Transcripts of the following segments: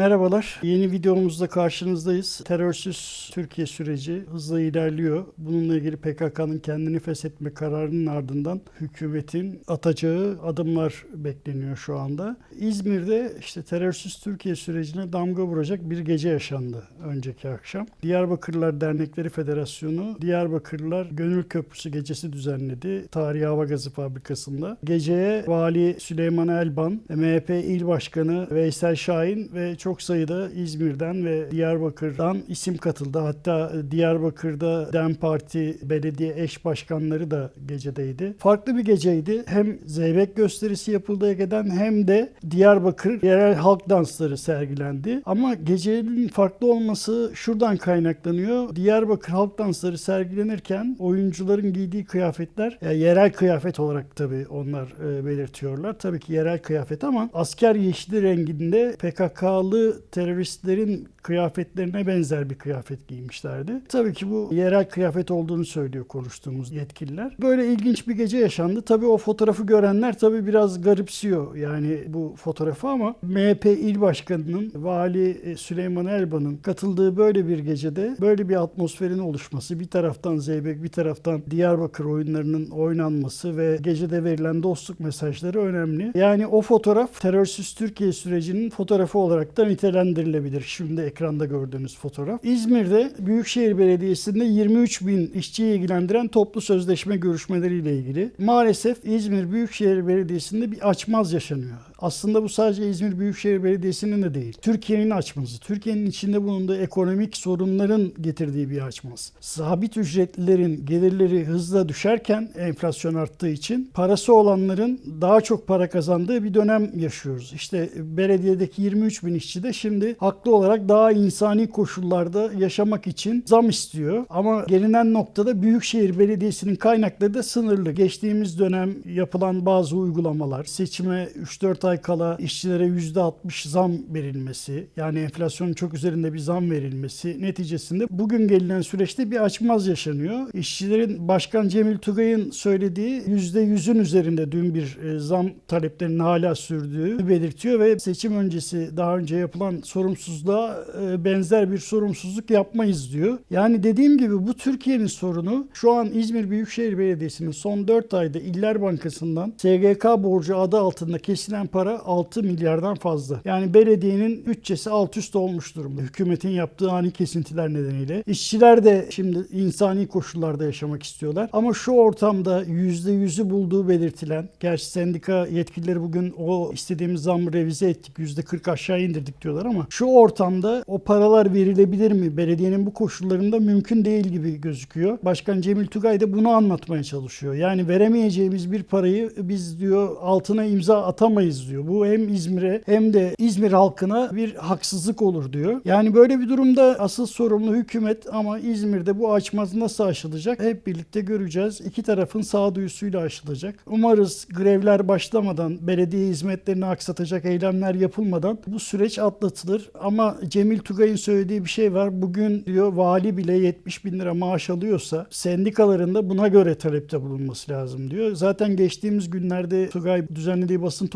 Merhabalar. Yeni videomuzda karşınızdayız. Terörsüz Türkiye süreci hızla ilerliyor. Bununla ilgili PKK'nın kendini feshetme kararının ardından hükümetin atacağı adımlar bekleniyor şu anda. İzmir'de işte terörsüz Türkiye sürecine damga vuracak bir gece yaşandı önceki akşam. Diyarbakırlar Dernekleri Federasyonu Diyarbakırlar Gönül Köprüsü gecesi düzenledi. Tarihi Hava Gazı Fabrikası'nda. Geceye Vali Süleyman Elban, MHP İl Başkanı Veysel Şahin ve çok sayıda İzmir'den ve Diyarbakır'dan isim katıldı. Hatta Diyarbakır'da DEM Parti belediye eş başkanları da gecedeydi. Farklı bir geceydi. Hem zeybek gösterisi yapıldı Ege'den hem de Diyarbakır yerel halk dansları sergilendi. Ama gecenin farklı olması şuradan kaynaklanıyor. Diyarbakır halk dansları sergilenirken oyuncuların giydiği kıyafetler e, yerel kıyafet olarak tabii onlar e, belirtiyorlar. Tabii ki yerel kıyafet ama asker yeşili renginde PKK'lı teröristlerin kıyafetlerine benzer bir kıyafet giymişlerdi. Tabii ki bu yerel kıyafet olduğunu söylüyor konuştuğumuz yetkililer. Böyle ilginç bir gece yaşandı. Tabii o fotoğrafı görenler tabii biraz garipsiyor yani bu fotoğrafı ama MHP il başkanının Vali e, Süleyman Elban'ın katıldığı böyle bir gecede böyle bir atmosferin oluşması bir taraftan Zeybek bir taraftan Diyarbakır oyunlarının oynanması ve gecede verilen dostluk mesajları önemli. Yani o fotoğraf terörsüz Türkiye sürecinin fotoğrafı olarak da nitelendirilebilir. Şimdi ekranda gördüğünüz fotoğraf. İzmir'de Büyükşehir Belediyesi'nde 23 bin işçiyi ilgilendiren toplu sözleşme görüşmeleriyle ilgili. Maalesef İzmir Büyükşehir Belediyesi'nde bir açmaz yaşanıyor. Aslında bu sadece İzmir Büyükşehir Belediyesi'nin de değil. Türkiye'nin açmazı. Türkiye'nin içinde bulunduğu ekonomik sorunların getirdiği bir açmaz. Sabit ücretlilerin gelirleri hızla düşerken enflasyon arttığı için parası olanların daha çok para kazandığı bir dönem yaşıyoruz. İşte belediyedeki 23 bin işçi de şimdi haklı olarak daha insani koşullarda yaşamak için zam istiyor. Ama gelinen noktada Büyükşehir Belediyesi'nin kaynakları da sınırlı. Geçtiğimiz dönem yapılan bazı uygulamalar, seçime 3-4 ay kala işçilere %60 zam verilmesi, yani enflasyonun çok üzerinde bir zam verilmesi neticesinde bugün gelinen süreçte bir açmaz yaşanıyor. İşçilerin Başkan Cemil Tugay'ın söylediği %100'ün üzerinde dün bir e, zam taleplerinin hala sürdüğü belirtiyor ve seçim öncesi daha önce yapılan sorumsuzluğa e, benzer bir sorumsuzluk yapmayız diyor. Yani dediğim gibi bu Türkiye'nin sorunu şu an İzmir Büyükşehir Belediyesi'nin son 4 ayda İller Bankası'ndan SGK borcu adı altında kesilen para 6 milyardan fazla. Yani belediyenin bütçesi alt üst olmuş durumda. Hükümetin yaptığı ani kesintiler nedeniyle. İşçiler de şimdi insani koşullarda yaşamak istiyorlar. Ama şu ortamda %100'ü bulduğu belirtilen, gerçi sendika yetkilileri bugün o istediğimiz zammı revize ettik, %40 aşağı indirdik diyorlar ama şu ortamda o paralar verilebilir mi? Belediyenin bu koşullarında mümkün değil gibi gözüküyor. Başkan Cemil Tugay da bunu anlatmaya çalışıyor. Yani veremeyeceğimiz bir parayı biz diyor altına imza atamayız diyor. Bu hem İzmir'e hem de İzmir halkına bir haksızlık olur diyor. Yani böyle bir durumda asıl sorumlu hükümet ama İzmir'de bu açmaz nasıl aşılacak? Hep birlikte göreceğiz. İki tarafın sağduyusuyla aşılacak. Umarız grevler başlamadan, belediye hizmetlerini aksatacak eylemler yapılmadan bu süreç atlatılır. Ama Cemil Tugay'ın söylediği bir şey var. Bugün diyor vali bile 70 bin lira maaş alıyorsa sendikaların da buna göre talepte bulunması lazım diyor. Zaten geçtiğimiz günlerde Tugay düzenlediği basın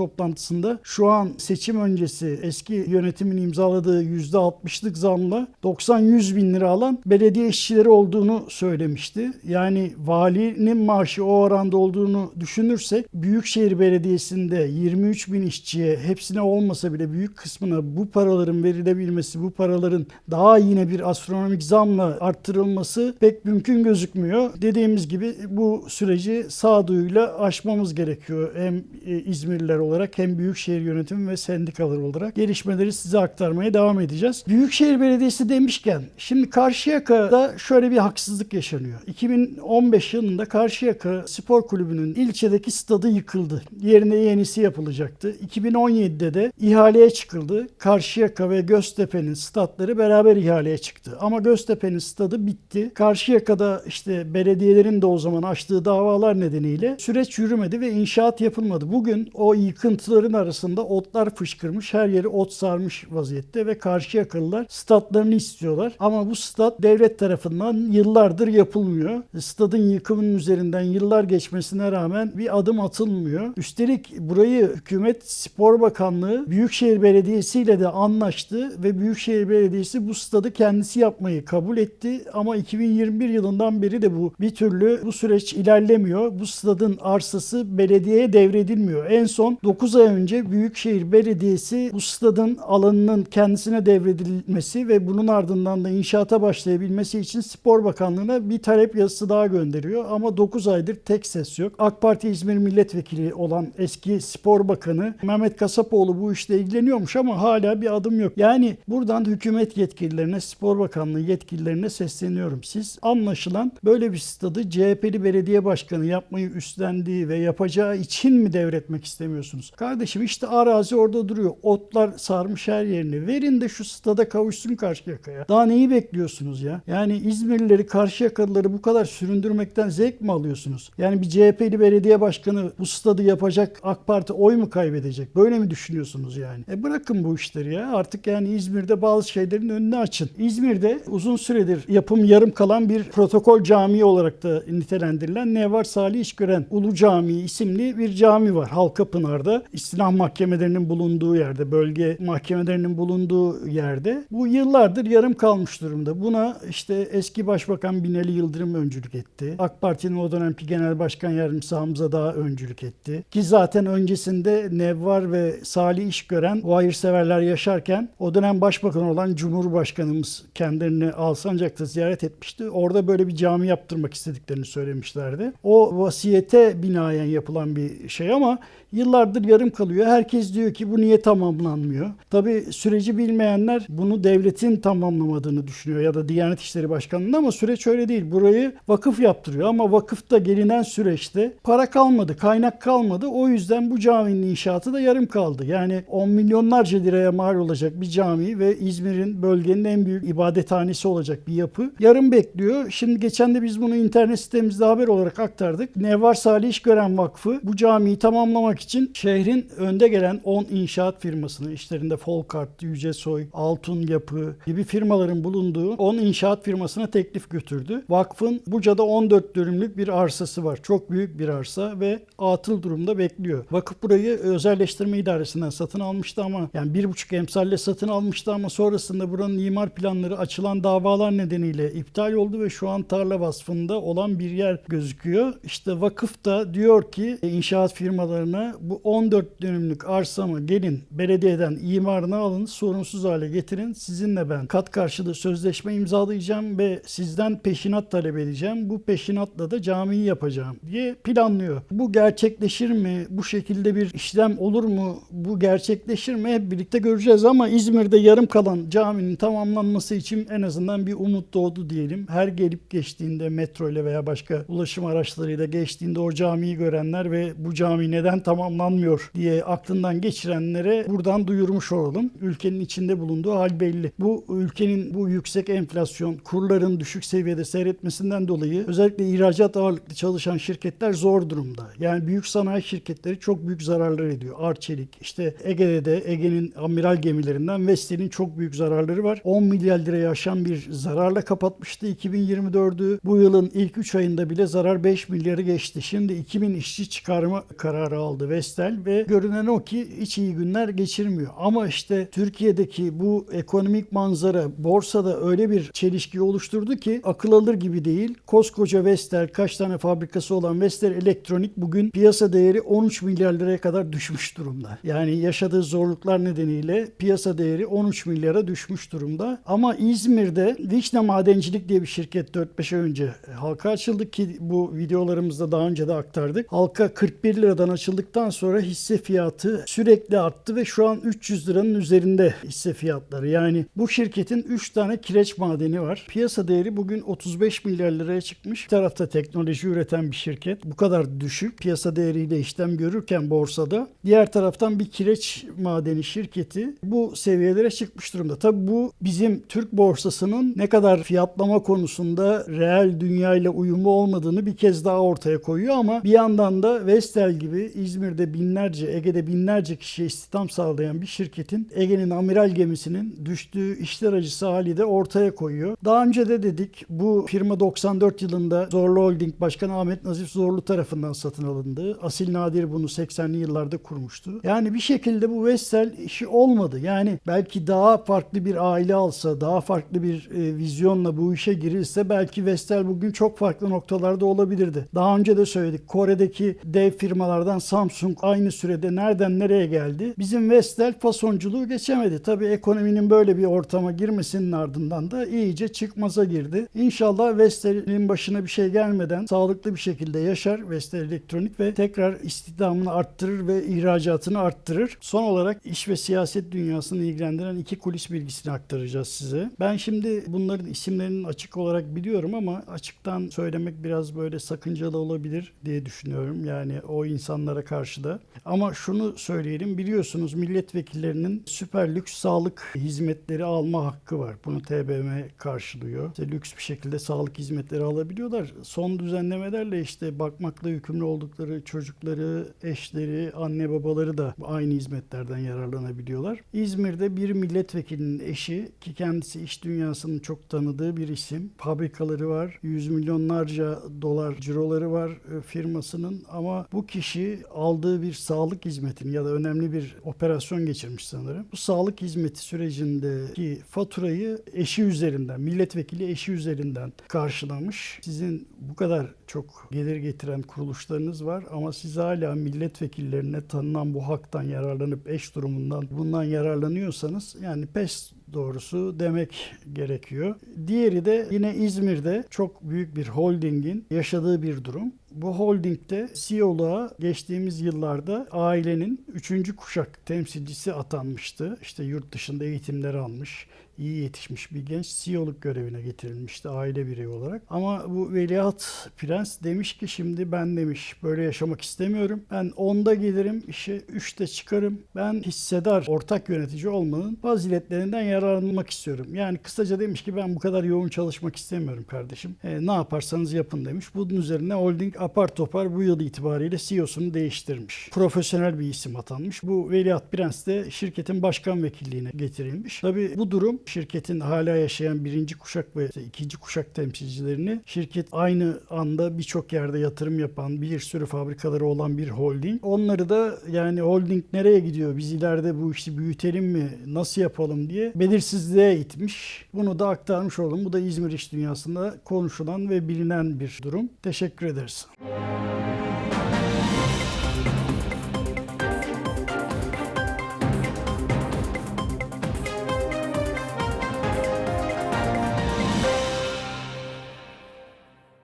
toplantısında şu an seçim öncesi eski yönetimin imzaladığı %60'lık zamla 90-100 bin lira alan belediye işçileri olduğunu söylemişti. Yani valinin maaşı o oranda olduğunu düşünürsek Büyükşehir Belediyesi'nde 23 bin işçiye hepsine olmasa bile büyük kısmına bu paraların verilebilmesi, bu paraların daha yine bir astronomik zamla arttırılması pek mümkün gözükmüyor. Dediğimiz gibi bu süreci sağduyuyla aşmamız gerekiyor. Hem e, İzmirliler olarak hem Büyükşehir Yönetimi ve sendikalar olarak gelişmeleri size aktarmaya devam edeceğiz. Büyükşehir Belediyesi demişken şimdi Karşıyaka'da şöyle bir haksızlık yaşanıyor. 2015 yılında Karşıyaka Spor Kulübü'nün ilçedeki stadı yıkıldı. Yerine yenisi yapılacaktı. 2017'de de ihaleye çıkıldı. Karşıyaka ve Göztepe'nin statları beraber ihaleye çıktı. Ama Göztepe'nin stadı bitti. Karşıyaka'da işte belediyelerin de o zaman açtığı davalar nedeniyle süreç yürümedi ve inşaat yapılmadı. Bugün o yıkıntı buzların arasında otlar fışkırmış. Her yeri ot sarmış vaziyette ve karşı yakılılar statlarını istiyorlar. Ama bu stat devlet tarafından yıllardır yapılmıyor. Stadın yıkımının üzerinden yıllar geçmesine rağmen bir adım atılmıyor. Üstelik burayı hükümet Spor Bakanlığı Büyükşehir Belediyesi ile de anlaştı ve Büyükşehir Belediyesi bu stadı kendisi yapmayı kabul etti. Ama 2021 yılından beri de bu bir türlü bu süreç ilerlemiyor. Bu stadın arsası belediyeye devredilmiyor. En son 9 ay önce Büyükşehir Belediyesi bu stadın alanının kendisine devredilmesi ve bunun ardından da inşaata başlayabilmesi için Spor Bakanlığı'na bir talep yazısı daha gönderiyor. Ama 9 aydır tek ses yok. AK Parti İzmir Milletvekili olan eski Spor Bakanı Mehmet Kasapoğlu bu işle ilgileniyormuş ama hala bir adım yok. Yani buradan hükümet yetkililerine, Spor Bakanlığı yetkililerine sesleniyorum. Siz anlaşılan böyle bir stadı CHP'li belediye başkanı yapmayı üstlendiği ve yapacağı için mi devretmek istemiyorsunuz? Kardeşim işte arazi orada duruyor. Otlar sarmış her yerini. Verin de şu stada kavuşsun Karşıyaka'ya. Daha neyi bekliyorsunuz ya? Yani İzmirlileri, Karşıyakalıları bu kadar süründürmekten zevk mi alıyorsunuz? Yani bir CHP'li belediye başkanı bu stadı yapacak AK Parti oy mu kaybedecek? Böyle mi düşünüyorsunuz yani? E bırakın bu işleri ya. Artık yani İzmir'de bazı şeylerin önünü açın. İzmir'de uzun süredir yapım yarım kalan bir protokol camii olarak da nitelendirilen Nevvar Salih İşgören Ulu Camii isimli bir cami var Halkapınar'da. İslam mahkemelerinin bulunduğu yerde, bölge mahkemelerinin bulunduğu yerde. Bu yıllardır yarım kalmış durumda. Buna işte eski Başbakan Binali Yıldırım öncülük etti. AK Parti'nin o dönemki Genel Başkan Yardımcısı Hamza Dağ öncülük etti. Ki zaten öncesinde Nevvar ve Salih İşgören o hayırseverler yaşarken o dönem Başbakan olan Cumhurbaşkanımız kendilerini Alsancak'ta ziyaret etmişti. Orada böyle bir cami yaptırmak istediklerini söylemişlerdi. O vasiyete binaen yapılan bir şey ama yıllardır yarım kalıyor. Herkes diyor ki bu niye tamamlanmıyor? Tabii süreci bilmeyenler bunu devletin tamamlamadığını düşünüyor ya da Diyanet İşleri Başkanlığı'nda ama süreç öyle değil. Burayı vakıf yaptırıyor ama vakıfta gelinen süreçte para kalmadı, kaynak kalmadı. O yüzden bu caminin inşaatı da yarım kaldı. Yani 10 milyonlarca liraya mal olacak bir cami ve İzmir'in bölgenin en büyük ibadethanesi olacak bir yapı. Yarım bekliyor. Şimdi geçen de biz bunu internet sitemizde haber olarak aktardık. Nevvar Salih İşgören Vakfı bu camiyi tamamlamak için şehrin önde gelen 10 inşaat firmasını işlerinde Folkart, Yücesoy, Altun Yapı gibi firmaların bulunduğu 10 inşaat firmasına teklif götürdü. Vakfın Buca'da 14 dönümlük bir arsası var. Çok büyük bir arsa ve atıl durumda bekliyor. Vakıf burayı özelleştirme idaresinden satın almıştı ama yani bir buçuk emsalle satın almıştı ama sonrasında buranın imar planları açılan davalar nedeniyle iptal oldu ve şu an tarla vasfında olan bir yer gözüküyor. İşte vakıf da diyor ki inşaat firmalarına bu 14 dönümlük arsamı gelin belediyeden imarını alın sorunsuz hale getirin. Sizinle ben kat karşılığı sözleşme imzalayacağım ve sizden peşinat talep edeceğim. Bu peşinatla da camiyi yapacağım diye planlıyor. Bu gerçekleşir mi? Bu şekilde bir işlem olur mu? Bu gerçekleşir mi? Hep birlikte göreceğiz ama İzmir'de yarım kalan caminin tamamlanması için en azından bir umut doğdu diyelim. Her gelip geçtiğinde metro ile veya başka ulaşım araçlarıyla geçtiğinde o camiyi görenler ve bu cami neden tamamlanmıyor diye aklından geçirenlere buradan duyurmuş olalım. Ülkenin içinde bulunduğu hal belli. Bu ülkenin bu yüksek enflasyon, kurların düşük seviyede seyretmesinden dolayı özellikle ihracat ağırlıklı çalışan şirketler zor durumda. Yani büyük sanayi şirketleri çok büyük zararlar ediyor. Arçelik, işte Ege'de de Ege'nin amiral gemilerinden Vestel'in çok büyük zararları var. 10 milyar liraya aşan bir zararla kapatmıştı 2024'ü. Bu yılın ilk 3 ayında bile zarar 5 milyarı geçti. Şimdi 2000 işçi çıkarma kararı aldı Vestel ve görünen o ki hiç iyi günler geçirmiyor. Ama işte Türkiye'deki bu ekonomik manzara borsada öyle bir çelişki oluşturdu ki akıl alır gibi değil. Koskoca Vestel kaç tane fabrikası olan Vestel Elektronik bugün piyasa değeri 13 milyar liraya kadar düşmüş durumda. Yani yaşadığı zorluklar nedeniyle piyasa değeri 13 milyara düşmüş durumda. Ama İzmir'de Vişne Madencilik diye bir şirket 4-5 ay önce halka açıldı ki bu videolarımızda daha önce de aktardık. Halka 41 liradan açıldıktan sonra hisse fiyatı sürekli arttı ve şu an 300 liranın üzerinde hisse fiyatları. Yani bu şirketin 3 tane kireç madeni var. Piyasa değeri bugün 35 milyar liraya çıkmış. Bir tarafta teknoloji üreten bir şirket. Bu kadar düşük piyasa değeriyle işlem görürken borsada. Diğer taraftan bir kireç madeni şirketi bu seviyelere çıkmış durumda. Tabi bu bizim Türk borsasının ne kadar fiyatlama konusunda reel dünya ile uyumlu olmadığını bir kez daha ortaya koyuyor ama bir yandan da Vestel gibi İzmir İzmir'de binlerce, Ege'de binlerce kişiye istihdam sağlayan bir şirketin Ege'nin amiral gemisinin düştüğü işler acısı hali de ortaya koyuyor. Daha önce de dedik bu firma 94 yılında Zorlu Holding Başkanı Ahmet Nazif Zorlu tarafından satın alındı. Asil Nadir bunu 80'li yıllarda kurmuştu. Yani bir şekilde bu Vestel işi olmadı. Yani belki daha farklı bir aile alsa, daha farklı bir e, vizyonla bu işe girirse belki Vestel bugün çok farklı noktalarda olabilirdi. Daha önce de söyledik. Kore'deki dev firmalardan Samsung aynı sürede nereden nereye geldi? Bizim Vestel fasonculuğu geçemedi. Tabii ekonominin böyle bir ortama girmesinin ardından da iyice çıkmaza girdi. İnşallah Vestel'in başına bir şey gelmeden sağlıklı bir şekilde yaşar Vestel Elektronik ve tekrar istihdamını arttırır ve ihracatını arttırır. Son olarak iş ve siyaset dünyasını ilgilendiren iki kulis bilgisini aktaracağız size. Ben şimdi bunların isimlerini açık olarak biliyorum ama açıktan söylemek biraz böyle sakıncalı olabilir diye düşünüyorum. Yani o insanlara karşı da. Ama şunu söyleyelim biliyorsunuz milletvekillerinin süper lüks sağlık hizmetleri alma hakkı var. Bunu TBMM karşılıyor. İşte lüks bir şekilde sağlık hizmetleri alabiliyorlar. Son düzenlemelerle işte bakmakla yükümlü oldukları çocukları, eşleri, anne babaları da aynı hizmetlerden yararlanabiliyorlar. İzmir'de bir milletvekilinin eşi ki kendisi iş dünyasının çok tanıdığı bir isim. Fabrikaları var. Yüz milyonlarca dolar ciroları var e, firmasının ama bu kişi aldığı bir sağlık hizmetini ya da önemli bir operasyon geçirmiş sanırım. Bu sağlık hizmeti sürecindeki faturayı eşi üzerinden, milletvekili eşi üzerinden karşılamış. Sizin bu kadar çok gelir getiren kuruluşlarınız var ama siz hala milletvekillerine tanınan bu haktan yararlanıp eş durumundan bundan yararlanıyorsanız yani pes doğrusu demek gerekiyor. Diğeri de yine İzmir'de çok büyük bir holdingin yaşadığı bir durum. Bu holdingde CEO'luğa geçtiğimiz yıllarda ailenin üçüncü kuşak temsilcisi atanmıştı. İşte yurt dışında eğitimler almış, iyi yetişmiş bir genç CEO'luk görevine getirilmişti aile bireyi olarak. Ama bu veliaht prens demiş ki şimdi ben demiş böyle yaşamak istemiyorum. Ben 10'da gelirim işe 3'te çıkarım. Ben hissedar ortak yönetici olmanın faziletlerinden yararlanmak istiyorum. Yani kısaca demiş ki ben bu kadar yoğun çalışmak istemiyorum kardeşim. E, ne yaparsanız yapın demiş. Bunun üzerine holding apar topar bu yıl itibariyle CEO'sunu değiştirmiş. Profesyonel bir isim atanmış. Bu Veliaht Prens de şirketin başkan vekilliğine getirilmiş. Tabii bu durum şirketin hala yaşayan birinci kuşak ve ikinci kuşak temsilcilerini şirket aynı anda birçok yerde yatırım yapan bir sürü fabrikaları olan bir holding. Onları da yani holding nereye gidiyor? Biz ileride bu işi büyütelim mi? Nasıl yapalım diye belirsizliğe itmiş. Bunu da aktarmış oldum. Bu da İzmir iş dünyasında konuşulan ve bilinen bir durum. Teşekkür ederiz.